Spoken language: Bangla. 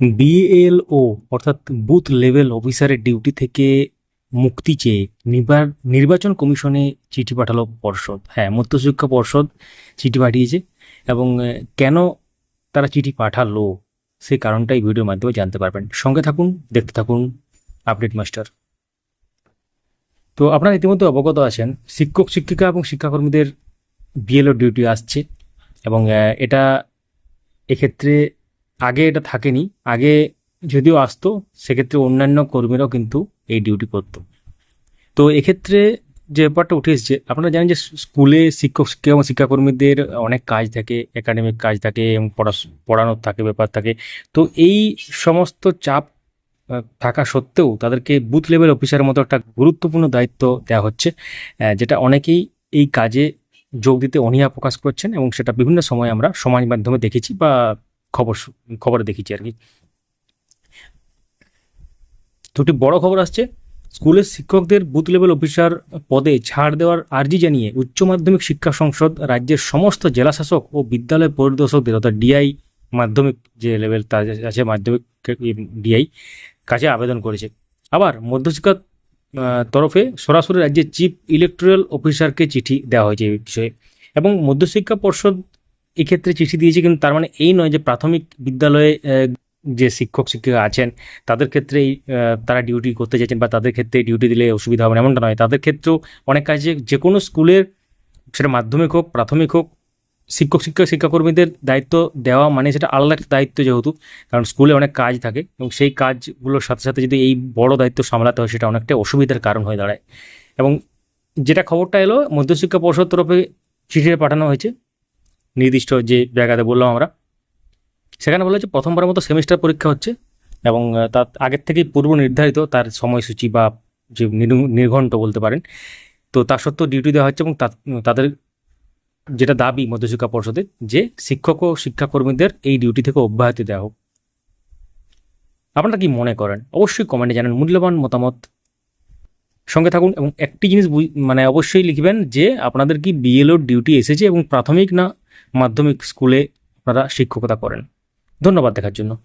বিএলও অর্থাৎ বুথ লেভেল অফিসারের ডিউটি থেকে মুক্তি চেয়ে নির্বা- নির্বাচন কমিশনে চিঠি পাঠালো পর্ষদ। হ্যাঁ মধ্যশিক্ষা পর্ষদ চিঠি পাঠিয়েছে এবং কেন তারা চিঠি পাঠালো? সেই কারণটা এই ভিডিওর মাধ্যমে জানতে পারবেন। সঙ্গে থাকুন, দেখতে থাকুন, আপডেট মাস্টার। তো আপনারা ইতিমধ্যে অবগত আছেন, শিক্ষক, শিক্ষিকা এবং শিক্ষাকর্মীদের বিএলও ডিউটি আসছে এবং এটা এক্ষেত্রে আগে এটা থাকেনি, আগে যদিও আসতো, সেক্ষেত্রে অন্যান্য কর্মীরাও কিন্তু এই ডিউটি করতো। তো এক্ষেত্রে যে ব্যাপারটা উঠে এসেছে, আপনারা জানেন যে স্কুলে শিক্ষক, শিক্ষিকা এবং শিক্ষাকর্মীদের অনেক কাজ থাকে একাডেমিক কাজ থাকে এবং পড়ানোর থাকে, ব্যাপার থাকে। তো এই সমস্ত চাপ থাকা সত্ত্বেও তাদেরকে বুথ লেভেল অফিসারের মতো একটা গুরুত্বপূর্ণ দায়িত্ব দেওয়া হচ্ছে যেটা অনেকেই এই কাজে যোগ দিতে অনীহা প্রকাশ করছেন এবং সেটা বিভিন্ন সময় আমরা সমাজ মাধ্যমে দেখেছি বা খবর খবরে দেখেছি আর কি। দুটি বড় খবর আসছে, স্কুলের শিক্ষকদের বুথ লেভেল অফিসার পদে ছাড় দেওয়ার আর্জি জানিয়ে উচ্চ মাধ্যমিক শিক্ষা সংসদ, রাজ্যের সমস্ত জেলাশাসক ও বিদ্যালয় পরিদর্শকদের অর্থাৎ ডিআই মাধ্যমিক যে লেভেল তার আছে, মাধ্যমিক ডিআই, কাছে আবেদন করেছে। আবার মধ্যশিক্ষা তরফে সরাসরি রাজ্যের চিফ ইলেকট্রাল অফিসারকে চিঠি দেওয়া হয়েছে এই বিষয়ে। এবং মধ্যশিক্ষা পর্ষদ এক্ষেত্রে চিঠি দিয়েছে, কিন্তু তার মানে এই নয় যে প্রাথমিক বিদ্যালয়ে যে শিক্ষক, শিক্ষিকা আছেন, তাদের ক্ষেত্রেই তারা ডিউটি করতে চাইছেন বা তাদের ক্ষেত্রে ডিউটি দিলে অসুবিধা হবে না, এমনটা নয়। তাদের ক্ষেত্রেও অনেক কাজে যে কোনো স্কুলের, সেটা মাধ্যমিক হোক, প্রাথমিক হোক, শিক্ষক শিক্ষক, শিক্ষাকর্মীদের দায়িত্ব দেওয়া মানে সেটা আলাদা একটা দায়িত্ব যেহেতু, কারণ স্কুলে অনেক কাজ থাকে এবং সেই কাজগুলোর সাথে সাথে যদি এই বড় দায়িত্ব সামলাতে হয়, সেটা অনেকটা অসুবিধার কারণ হয়ে দাঁড়ায়। এবং যেটা খবরটা এলো, মধ্যশিক্ষা পর্ষদ তরফে চিঠিটা পাঠানো হয়েছে নির্দিষ্ট যে জায়গাতে বললাম আমরা, সেখানে বলা হচ্ছে প্রথমবারের মতো সেমিস্টার পরীক্ষা হচ্ছে এবং তার আগের থেকেই পূর্ব নির্ধারিত তার সময়সূচি বা যে নির্ঘ- নির্ঘণ্ট বলতে পারেন। তো তার সত্ত্বেও ডিউটি দেওয়া হচ্ছে এবং তা- তাদের যেটা দাবি মধ্যশিক্ষা পর্ষদের যে শিক্ষক ও শিক্ষাকর্মীদের এই ডিউটি থেকে অব্যাহতি দেওয়া হোক। আপনারা কি মনে করেন? অবশ্যই কমেন্টে জানান। মূল্যবান মতামত সঙ্গে থাকুন এবং একটি জিনিস মানে অবশ্যই লিখবেন যে আপনাদের কি বিএলওর ডিউটি এসেছে এবং প্রাথমিক না মাধ্যমিক স্কুলে আপনারা শিক্ষকতা করেন। ধন্যবাদ দেখার জন্য।